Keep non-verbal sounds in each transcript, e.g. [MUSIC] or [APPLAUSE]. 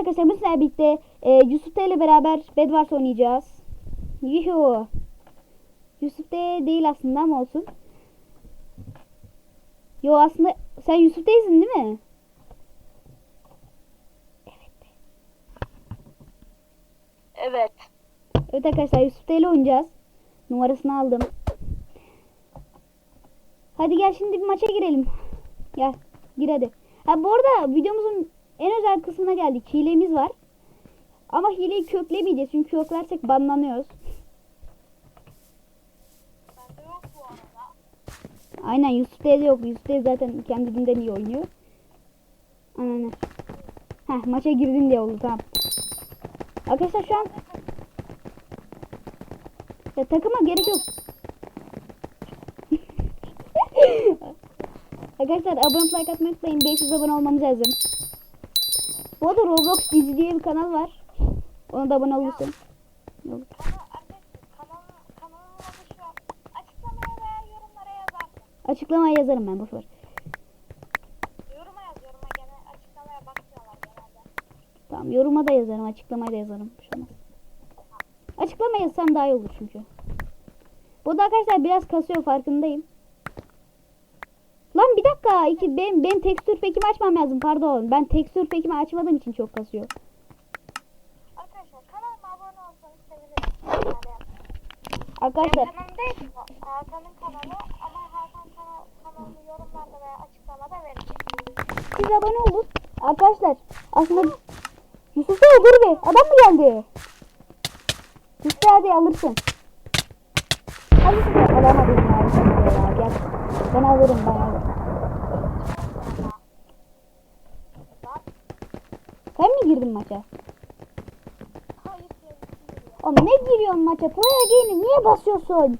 arkadaşlar sefer birlikte e, Yusuf T ile beraber Bedwars oynayacağız. Yuhu. Yusuf T değil aslında ama olsun. Yo aslında sen Yusuf değilsin değil mi? Evet. Evet arkadaşlar Yusuf T ile oynayacağız. Numarasını aldım. Hadi gel şimdi bir maça girelim. Gel gir hadi. Ha bu arada videomuzun en özel kısmına geldik. Hilemiz var. Ama hileyi köklemeyeceğiz çünkü köklersek banlanıyoruz. Aynen Yusuf T'de yok. Yusuf T zaten kendinden iyi oynuyor. Aynen. Heh maça girdim diye oldu tamam. Arkadaşlar şu an ya, takıma gerek yok. [LAUGHS] Arkadaşlar abone like atmayı unutmayın. 500 abone olmamız lazım. Bu arada Roblox dizi diye bir kanal var. Ona da abone olursun. Olur. Adı şu. Açıklamaya yazarım ben boşver. Yoruma yaz yoruma gene açıklamaya bakmıyorlar genelde. Tamam yoruma da yazarım, açıklamaya da yazarım. Bir şey. Açıklama yazsam daha iyi olur çünkü. Bu da arkadaşlar biraz kasıyor farkındayım. Dakika, iki, benim, benim tekstür pekimi açmam lazım pardon. Ben tekstür pekimi açmadığım için çok kasıyor. Arkadaşlar kanalıma abone olsanız sevinirim. Arkadaşlar benim kanalım değil. Hakan'ın kanalı ama Hakan kanal, kanalını yorumlarda veya açıklamada verecek. siz abone olun. Arkadaşlar aslında Yusuf Bey dur bir adam mı geldi? Yusuf Bey hadi alırsın. Hadi Yusuf Bey alamadım ya. Ben alırım ben alırım. Lan Sen mi girdin maça? hayır. Oğlum ne giriyorsun maça? Play again'i niye basıyorsun?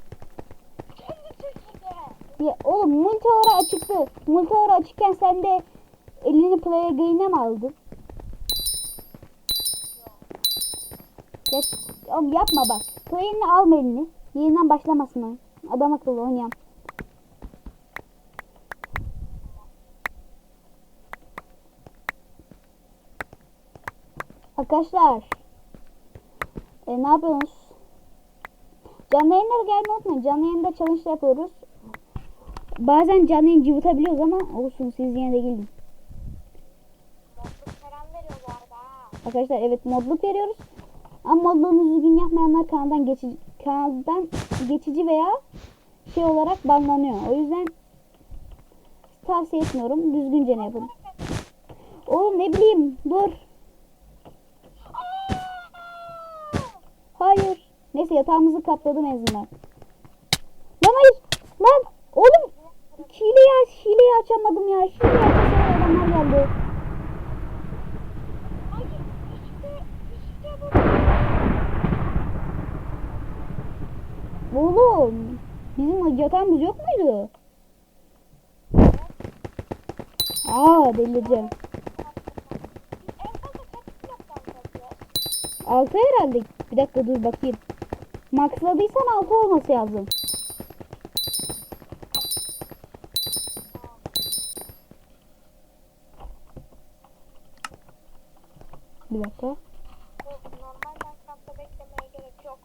Ya, oğlum multiora açıktı. Multiora açıkken sen de elini play again'e mi aldın? Ya, oğlum yapma bak. Play'ini alma elini. Yeniden başlamasın. Adam akıllı oynayalım. Arkadaşlar. E, ne yapıyorsunuz? Canlı yayınlara gelmeyi unutmayın. Canlı yayında challenge yapıyoruz. Bazen canlı yayın cıvıtabiliyoruz ama olsun siz yine de gelin. Arkadaşlar evet modluk veriyoruz. Ama modluğunu düzgün yapmayanlar kanaldan geçici, kanaldan geçici veya şey olarak banlanıyor. O yüzden tavsiye etmiyorum. Düzgünce ne yapın. Oğlum ne bileyim dur. Hayır. Neyse yatağımızı kapladım en azından. Lan hayır. Lan oğlum hileyi, hileyi açamadım ya. Hileyi açasana adamlar geldi. Oğlum bizim yatağımız yok muydu? Aa delireceğim. 6 herhalde. Bir dakika dur bakayım. Maxladıysan 6 olması lazım. Bir dakika. Bu normal Minecraft'ta beklemeye gerek yok.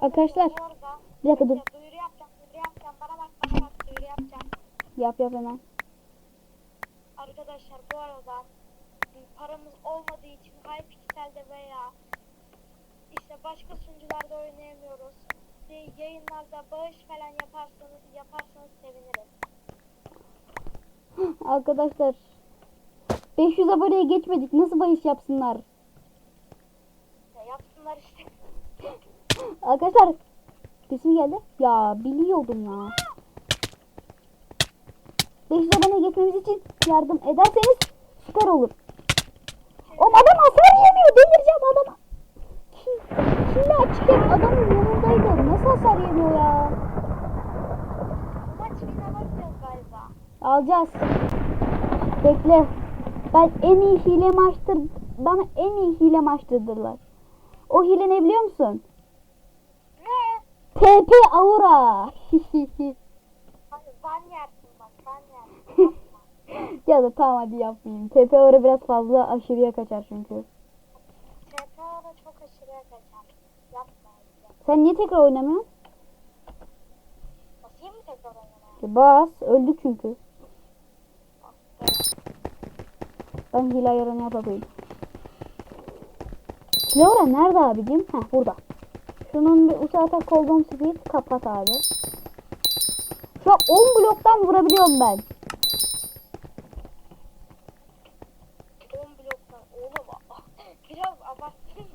Arkadaşlar, Bir dakika dur. duyuru yapacağım, duyuru yapacağım. Bana bak, bana bak, duyuru yapacağım. Yap yap hemen. Arkadaşlar bu arada e, paramız olmadığı için Hypixel'de veya işte başka sunucularda oynayamıyoruz. E, Yayınlarda bağış falan yaparsanız yaparsanız sevinirim. Arkadaşlar 500 aboneye geçmedik. Nasıl bahis yapsınlar? Ya yapsınlar işte. Arkadaşlar sesim geldi. Ya biliyordum ya. 500 abone geçmemiz için yardım ederseniz süper olur. Oğlum adam hasar yemiyor. Delireceğim adam. Şimdi açıkken adamın yanındaydı. Nasıl hasar yemiyor ya? Maç win alamayacağız galiba. Alacağız. Bekle. Ben en iyi hile açtır. Bana en iyi hile açtırdılar. O hile ne biliyor musun? Ne? TP Aura. [LAUGHS] Ban yersin bak ban yersin. [LAUGHS] Ya da tamam hadi yapmayayım. TP Aura biraz fazla aşırıya kaçar çünkü. Aşırıya kaçar. Yapma. Sen niye tekrar oynamıyorsun? Basayım mı tekrar oynamaya? E, Bas. Öldük çünkü. Ben hile ayarını yapayım. Laura nerede abicim? Heh burada. Şunun bir uçağı atak speed kapat abi. Şu an 10 bloktan vurabiliyorum ben. 10 bloktan. Oğlum ah, biraz abarttın.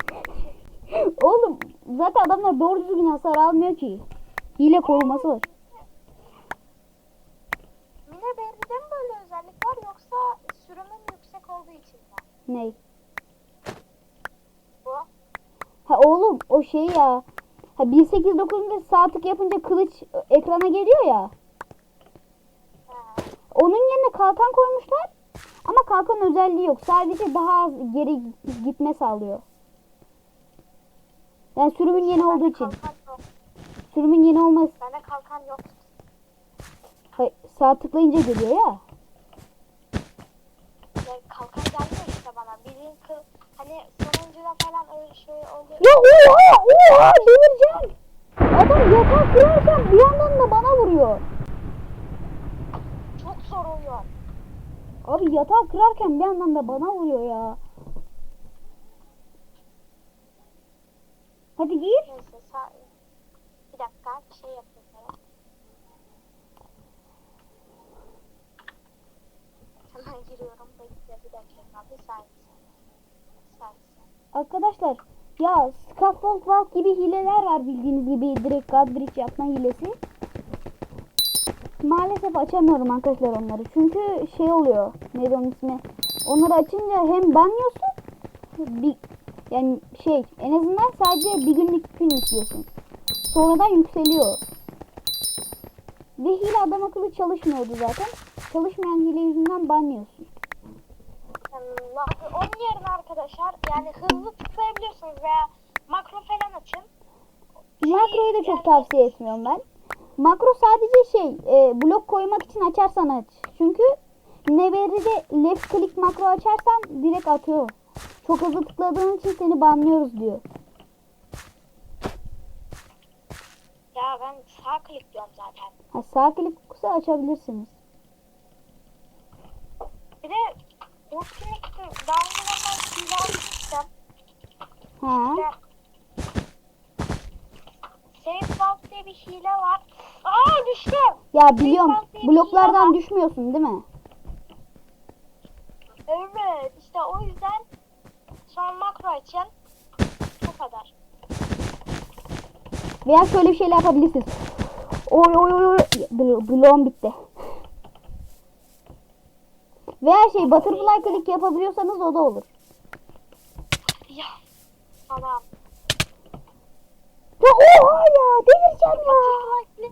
Oğlum zaten adamlar doğru düzgün hasar almıyor ki. Hile koruması var. Mine Berry'de mi böyle özellik var yoksa sürümün yüksek olduğu için mi? Ney? Bu. Ha oğlum o şey ya. Ha 1.8.9'da sağ tık yapınca kılıç ekrana geliyor ya. Ha. Onun yerine kalkan koymuşlar. Ama kalkan özelliği yok. Sadece daha az geri gitme sağlıyor. Yani sürümün yeni olduğu için. Sürümün yeni olması. Bende kalkan yok. Hayır, sağ tıklayınca geliyor ya. Yani kalkan gelmiyor işte bana. Bildiğin kıl hani sonuncuda falan öyle şey oluyor. Ya oha oha delireceğim. Adam yatak kırarken bir yandan da bana vuruyor. Çok zor oluyor. Abi yatağı kırarken bir yandan da bana vuruyor ya. Hadi gir. Neyse bir dakika şey sana. Hemen giriyorum. Bekle bir dakika. Bir saniye. Arkadaşlar ya Scaffold Vault gibi hileler var bildiğiniz gibi direkt Godbridge yapma hilesi. Maalesef açamıyorum arkadaşlar onları. Çünkü şey oluyor. Neydi onun ismi? Onları açınca hem banyosun bir yani şey en azından sadece bir günlük gün yüklüyorsun. Sonradan yükseliyor. Ve hile adam akıllı çalışmıyordu zaten. Çalışmayan hile yüzünden banlıyorsun. Onun yerine arkadaşlar yani hızlı tıklayabiliyorsunuz veya makro falan açın. Makroyu da çok tavsiye etmiyorum ben. Makro sadece şey e, blok koymak için açarsan aç. Çünkü Never'de left click makro açarsan direkt atıyor. Çok hızlı tıkladığın için seni banlıyoruz diyor. Ya ben sağ klik diyorum zaten. Ha, sağ klikse açabilirsiniz. Bir de Ultimate daha önceden ben hile almıştım. Ha. İşte Safe Vault diye bir hile var. Aa düştüm. Ya biliyorum bloklardan düşmüyorsun değil mi? Evet işte o yüzden açın. Bu kadar. Veya şöyle bir şeyler yapabilirsiniz. Oy oy oy oy. Blo- Bloğum bitti. Veya şey butterfly click yapabiliyorsanız o da olur. Ya. Tamam. Ya oha ya delireceğim ya. Butterfly.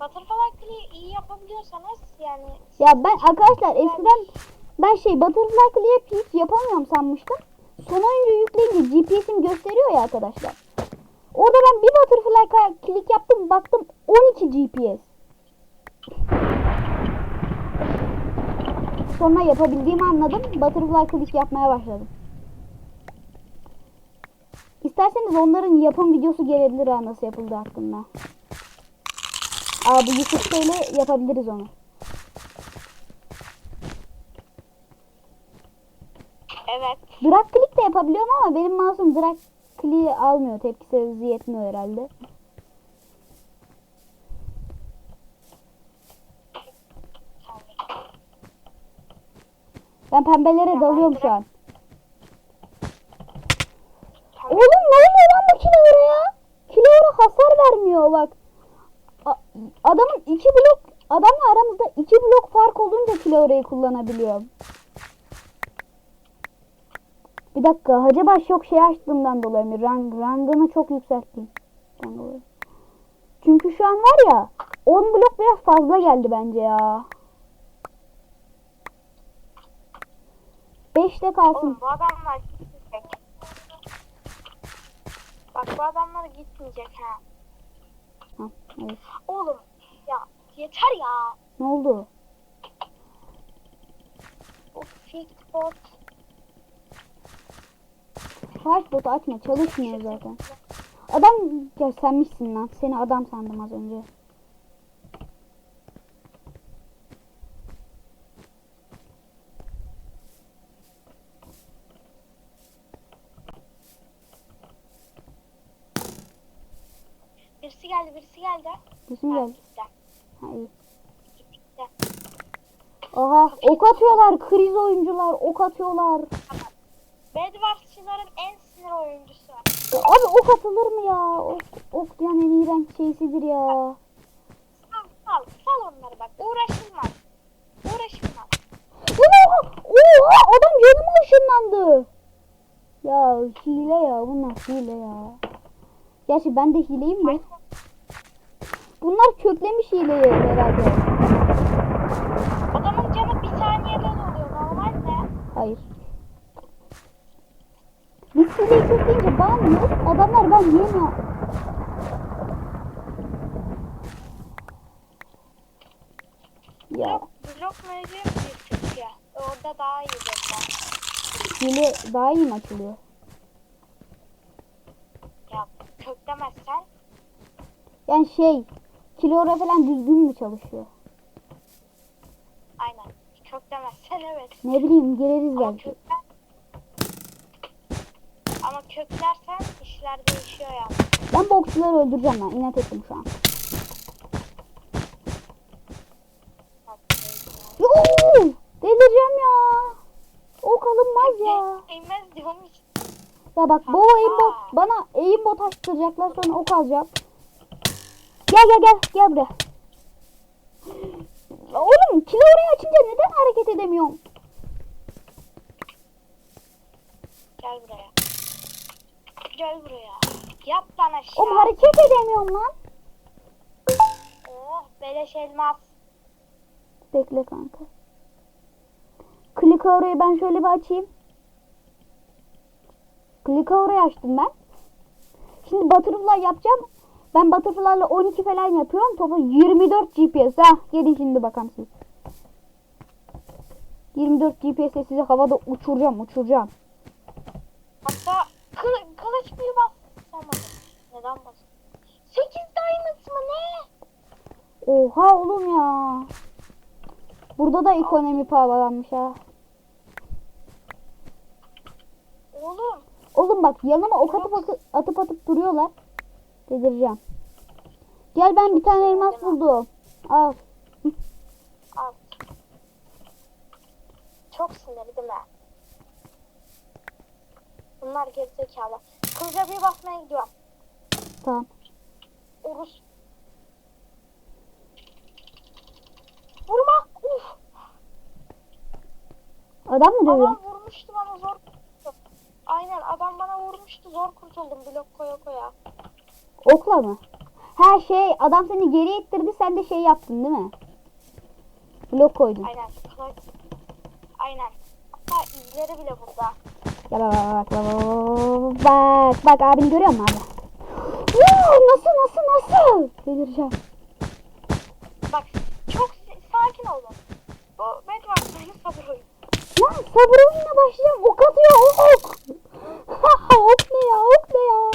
Butterfly iyi yapabiliyorsanız yani Ya ben arkadaşlar eskiden ben şey butterfly click hiç yapamıyorum sanmıştım. Sonuncu yükleyince GPS'im gösteriyor ya arkadaşlar. Orada ben bir butterfly click yaptım baktım 12 GPS. Sonra yapabildiğimi anladım. Butterfly click yapmaya başladım. İsterseniz onların yapım videosu gelebilir ha nasıl yapıldığı hakkında. Aa bu ile yapabiliriz onu. evet. Drag click de yapabiliyorum ama benim mouse'um drag click'i almıyor. Tepkisi hızı yetmiyor herhalde. Ben pembelere dalıyorum şu an. Oğlum ne oluyor lan bu Kilaura ya? Kilaura hasar vermiyor bak. A- adamın iki blok adamla aramızda iki blok fark olunca Kilaura'yı kullanabiliyorum. Bir dakika acaba çok şey açtığımdan dolayı mı? Rang, rangını çok yükselttim. Çünkü şu an var ya 10 blok biraz fazla geldi bence ya. 5'te kalsın. Oğlum bu adamlar gitmeyecek. Bak bu adamlar gitmeyecek ha. Evet. Oğlum ya yeter ya. Ne oldu? O fake bot. Harf botu açma çalışmıyor zaten. Adam ya senmişsin lan. Seni adam sandım az önce. Birisi geldi birisi geldi. Bizim geldi. Gitti. Ha iyi. Aha ok atıyorlar. Kriz oyuncular ok atıyorlar. Bedwars'çıların en sinir oyuncusu. Abi ok atılır mı ya? Ok, ok yani en iğrenç şeysidir ya. Sal sal sal onları bak uğraşılmaz. Uğraşılmaz. Ne? Oha adam yanıma ışınlandı. Ya hile ya bunlar hile ya. Gerçi ben de hileyim de. Bunlar köklemiş hileyi herhalde. Adamın canı bir saniyede oluyor normal mi? Hayır. Biz hileyi kökleyince banlıyoruz. Adamlar ben yiyemiyor. Ya Blok, blok mevzu bir Türkiye. Orada daha iyi dediler. hile daha iyi mi açılıyor? Ya köklemezsen Yani şey kilora falan düzgün mü çalışıyor? aynen. Köklemezsen evet. Ne bileyim gireriz Ama belki. ama köklersen işler değişiyor yani. Ben bu okçuları öldüreceğim ben. İnat ettim şu an. Yoo! Delireceğim ya. Ok alınmaz ya. Değmez diyorum işte. Ya bak bu aimbot bana aimbot açtıracaklar sonra ok alacağım. Gel gel gel gel buraya. Oğlum kilo oraya açınca neden hareket edemiyorum? Gel buraya. Gel buraya. Yat lan aşağı. Oğlum hareket edemiyorum lan. Oh beleş elmas. Bekle kanka. Klika orayı ben şöyle bir açayım. Klika orayı açtım ben. Şimdi butterfly yapacağım. Ben butterfly'la 12 falan yapıyorum. Topu 24 GPS. Ha, gelin şimdi bakalım siz. 24 GPS'le sizi havada uçuracağım, uçuracağım. Hatta kılı, kılıç bir basamadım. Neden bastın? 8 diamonds mı ne? Oha oğlum ya. Burada da ekonomi pahalanmış ha. Oğlum Oğlum bak yanıma ok atıp atıp, atıp atıp duruyorlar. Delireceğim. Gel ben bir tane elmas buldum. Al. al. Çok sinirli değil mi? Bunlar gerizekalı. Kılıca bir basmaya gidiyorum. Tamam. Urus. Vurma. Uf. Adam mı dövüyor? Adam vurmuştu bana zor kurtuldum. Aynen adam bana vurmuştu zor kurtuldum blok koya koya. Okla mı? Ha şey adam seni geri ittirdi sen de şey yaptın değil mi? Blok koydun. Aynen. Aynen. Hatta izleri bile burada. Ya bak bak bak bak bak bak abini görüyor musun abi? Nasıl nasıl nasıl? Delireceğim. Bak çok sakin olun. Bu Bedwars benim sabır oyunu. Lan sabır oyununa başlayacağım. Ok atıyor ok. [LAUGHS] ok ne ya ok ne ya?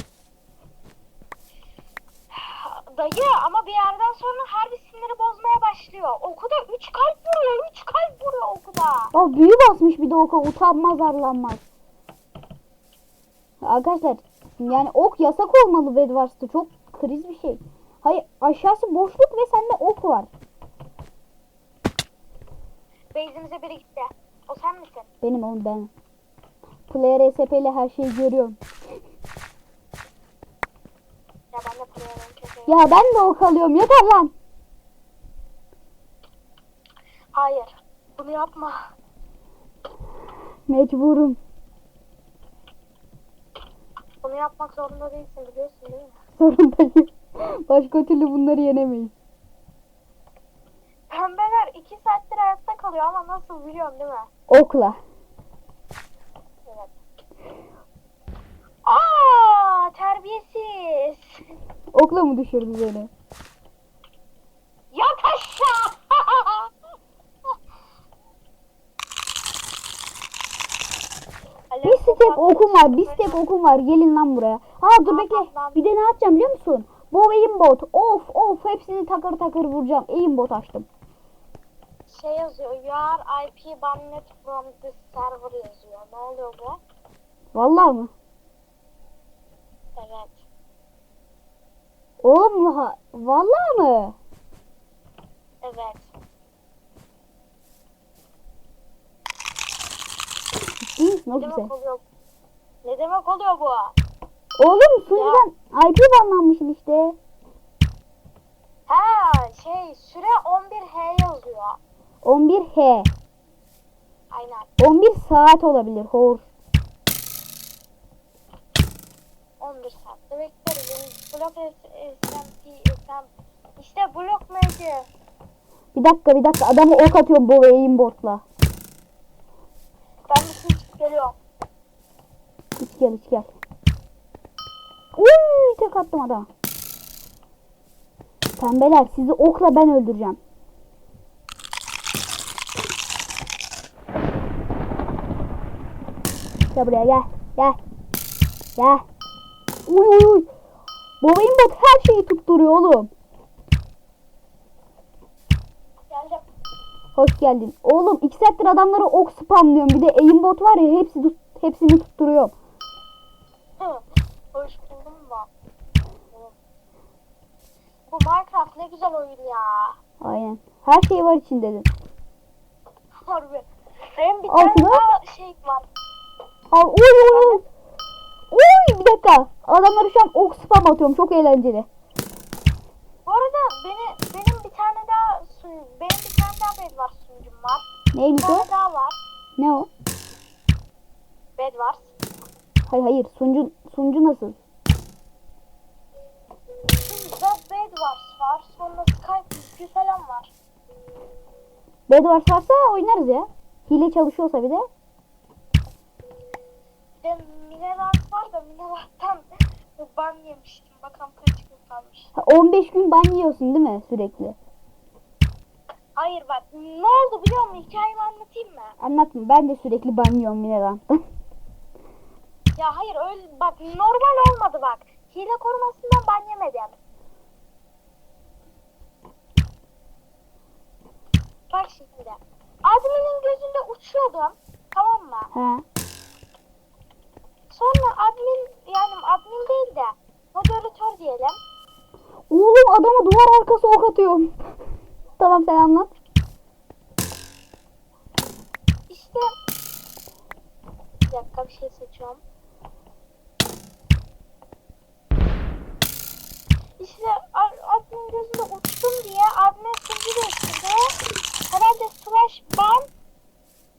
Dayı ama bir yerden sonra harbi siniri bozmaya başlıyor. Oku da 3 kalp vuruyor. 3 kalp vuruyor oku da. Aa büyü basmış bir de oka utanmaz arlanmaz. Arkadaşlar yani ok yasak olmalı Bedwars'ta çok kriz bir şey. Hayır aşağısı boşluk ve sende ok var. Base'imize biri gitti. O sen misin? Benim oğlum ben. Player SP ile her şeyi görüyorum. Ya ben de player'ım. Ya ben de ok alıyorum yeter lan. Hayır. Bunu yapma. Mecburum. Bunu yapmak zorunda değilsin biliyorsun değil mi? [LAUGHS] Zorundayım. Başka türlü bunları yenemeyiz. Pembeler iki saattir hayatta kalıyor ama nasıl biliyorum değil mi? Okla. Evet. Terbiyesiz. Okla mı düşürdü beni? Yat aşağı. [LAUGHS] tek okum var. Bir tek okum var. Gelin lan buraya. Ha dur bekle. Bir de ne yapacağım biliyor musun? Bu aimbot. Of of hepsini takır takır vuracağım. Aimbot açtım. Şey yazıyor. You are IP banned from this server yazıyor. Ne oluyor bu? Vallahi mı? Evet. Oğlum ha, vallahi mı? Evet. Ciddi misin Ne oğlum sen? demek oluyor? Ne demek oluyor bu? Oğlum sunucudan IP banlanmışsın işte. Ha şey süre 11H yazıyor. 11H. Aynen. 11 saat olabilir. Hor. 11 saatte bekleriz. Blok SMP SM. İşte blok meyce. Bir dakika bir dakika adamı ok atıyorum bu aimbotla. Bir şey çıkıp geliyorum. İç gel iç gel. Uy tek attım adama. Pembeler sizi okla ben öldüreceğim. Gel buraya gel. Gel. Gel. Uy uy uy. Bu aimbot her şeyi tutturuyor oğlum. Hoş geldin. Oğlum iki saattir adamlara ok spamlıyorum. Bir de aimbot var ya hepsi tut, hepsini tutturuyor. Hoş buldum da. Bu Minecraft ne güzel oyun ya. Aynen. Her şey var içinde dedin. Harbi. Benim bir tane daha şey var. Al uy uy uy. Uy bir dakika. Adamlara şu an ok spam atıyorum. Çok eğlenceli. Bu arada beni, benim bir tane daha sun, benim bir tane daha bed var sunucum var. Bir Neymiş o? tane daha var. Ne o? Bed var. Hayır hayır. Sunucu, sunucu nasıl? Şimdi Bed Bed var. Sonra Skype yüklü falan var. Bedwars varsa oynarız ya. Hile çalışıyorsa bir de. Bir de Minerat var da Minerat'tan [LAUGHS] ban yemiştim. Bakalım kaç gün kalmış. Ha, 15 gün ban yiyorsun değil mi sürekli? Hayır bak ne oldu biliyor musun? Hikayemi anlatayım mı? Anlatma. Ben de sürekli ban yiyorum Mine'den. [LAUGHS] Ya hayır öyle bak normal olmadı bak. Hile korumasından ban yemedim. Bak şimdi. Admin'in gözünde uçuyordum. Tamam mı? ha. Sonra admin yani admin değil de moderatör diyelim. Oğlum adama duvar arkası ok atıyorum. [LAUGHS] tamam sen anlat. İşte bir dakika bir şey seçiyorum. İşte admin gözünde uçtum diye admin sunucu değiştirdi. Herhalde slash ban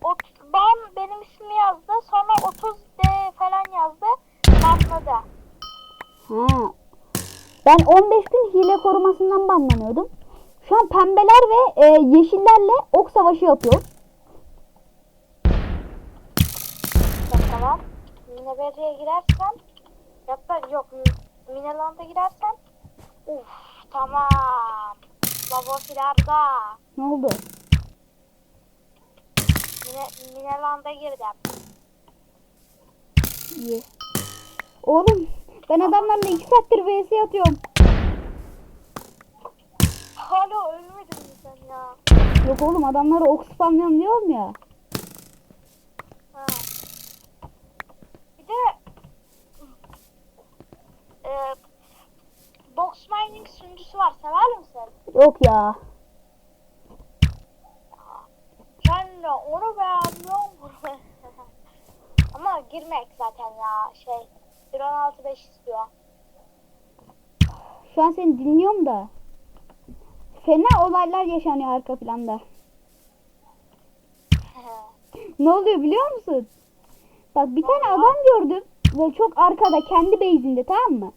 ot, ban benim ismimi yazdı. Sonra 30 D falan yazdı. Banladı. Ha. Ben 15 gün hile korumasından banlanıyordum. Şu an pembeler ve e, yeşillerle ok savaşı yapıyor. Bir dakika lan. Mineberri'ye girersen hatta yok Mi- Mineland'a girersen uf tamam. Babofilarda. Ne oldu? Mine, Mineland'a girdim. İyi. Oğlum ben adamlarla 2 saattir vs atıyorum. Hala ölmedin mi sen ya? Yok oğlum adamlara ok spamlıyorum diyorum ya. Ha. Bir de e, box mining sunucusu var. Sever misin? Yok ya. Sen de onu beğenmiyor musun? [LAUGHS] Ama girmek zaten ya şey 1.16.5 istiyor. Şu an seni dinliyorum da. Fena olaylar yaşanıyor arka planda. [LAUGHS] Ne oluyor biliyor musun? Bak bir tane adam gördüm. Böyle çok arkada kendi base'inde tamam mı?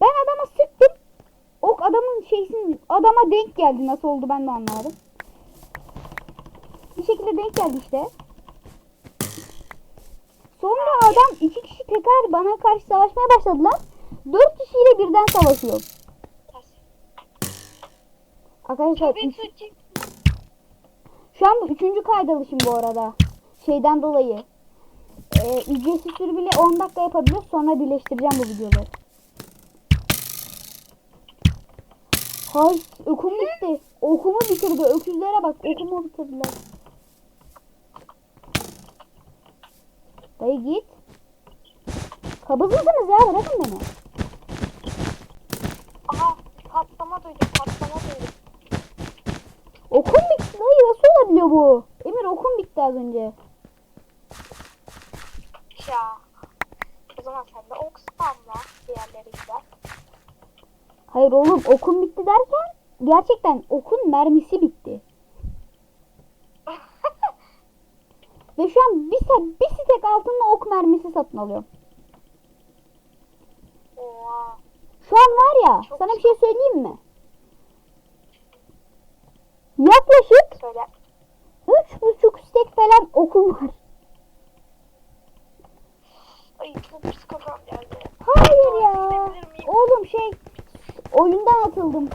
Ben adama sıktım. Ok adamın şeysin adama denk geldi. Nasıl oldu ben de anlamadım. Bir şekilde denk geldi işte. Sonra adam iki kişi tekrar bana karşı savaşmaya başladılar. Dört kişiyle birden savaşıyor. Arkadaşlar tabii üç- Tuğçe. şu an üçüncü kaydalışım bu arada. Şeyden dolayı. e, ücretsiz sürü bile 10 dakika yapabiliyoruz. Sonra birleştireceğim bu videoları. Hay okum bitti. Okumu bitirdi. Öküzlere bak. Okumu bitirdiler. Dayı git. Kabız mısınız ya? Bırakın beni. Aha patlama duydum patlama duydum. Okum bitti. Dayı nasıl olabiliyor bu? Emir okum bitti az önce. Ya. O zaman sen de ok spamla diğerleriyle. Hayır oğlum okum bitti derken gerçekten okun mermisi bitti. [LAUGHS] Ve şu an bir, bir stek altında ok mermisi satın alıyorum. Oha. Şu an var ya Çok sana bir şey söyleyeyim mi? Söyle. üç buçuk stek falan okum var. Ay çok pis kafam geldi. Hayır ya. Oğlum şey oyundan atıldım.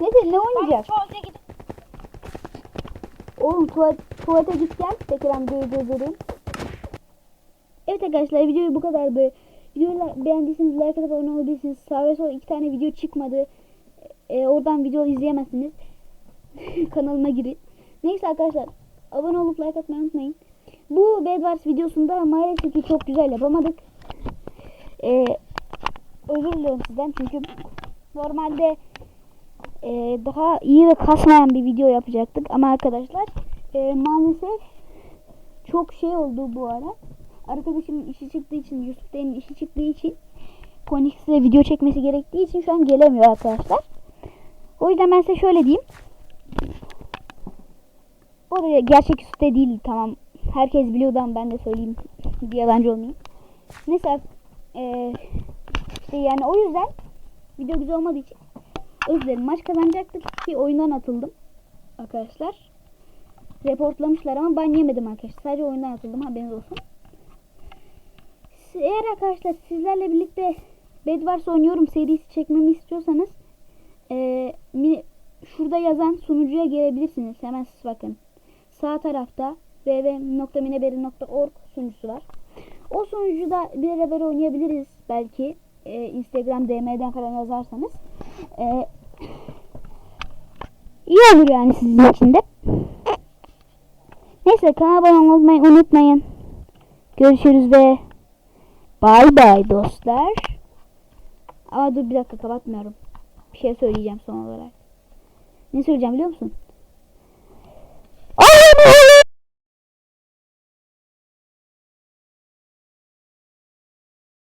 Neyse ne oynayacak? gidip Oğlum tuvalet, tuvalete git gel. Tekrar videoyu durdurayım. Evet arkadaşlar videoyu bu kadardı. Videoyu beğendiyseniz like atıp abone olabilirsiniz. Sağ ve sol iki tane video çıkmadı. Ee, oradan video izleyemezsiniz. [LAUGHS] Kanalıma girin. Neyse arkadaşlar abone olup like atmayı unutmayın. Bu Bed Wars videosunda maalesef ki çok güzel yapamadık. Ee, özür diliyorum sizden çünkü normalde e, daha iyi ve kasmayan bir video yapacaktık ama arkadaşlar e, maalesef çok şey oldu bu ara. Arkadaşımın işi çıktığı için, Yusuf Bey'in işi çıktığı için Konix'le video çekmesi gerektiği için şu an gelemiyor arkadaşlar. O yüzden ben size şöyle diyeyim. O da gerçek de değil tamam. Herkes biliyordu ama ben de söyleyeyim diye yalancı olmayayım. Neyse e, işte yani o yüzden video güzel olmadığı için özür dilerim. Maç kazanacaktık ki oyundan atıldım. Arkadaşlar. Reportlamışlar ama ben yemedim arkadaşlar. Sadece oyundan atıldım haberiniz olsun. Eğer arkadaşlar sizlerle birlikte Bed Wars oynuyorum serisi çekmemi istiyorsanız mi- şurada yazan sunucuya gelebilirsiniz. Hemen siz bakın. Sağ tarafta www.mineberi.org sunucusu var. O sunucuda bir beraber oynayabiliriz belki. Eee, Instagram DM'den falan yazarsanız. Eee iyi olur yani sizin için de. Neyse kanala abone olmayı unutmayın. Görüşürüz ve bay bay dostlar. Aa dur bir dakika kapatmıyorum. Bir şey söyleyeceğim son olarak. Ne söyleyeceğim biliyor musun?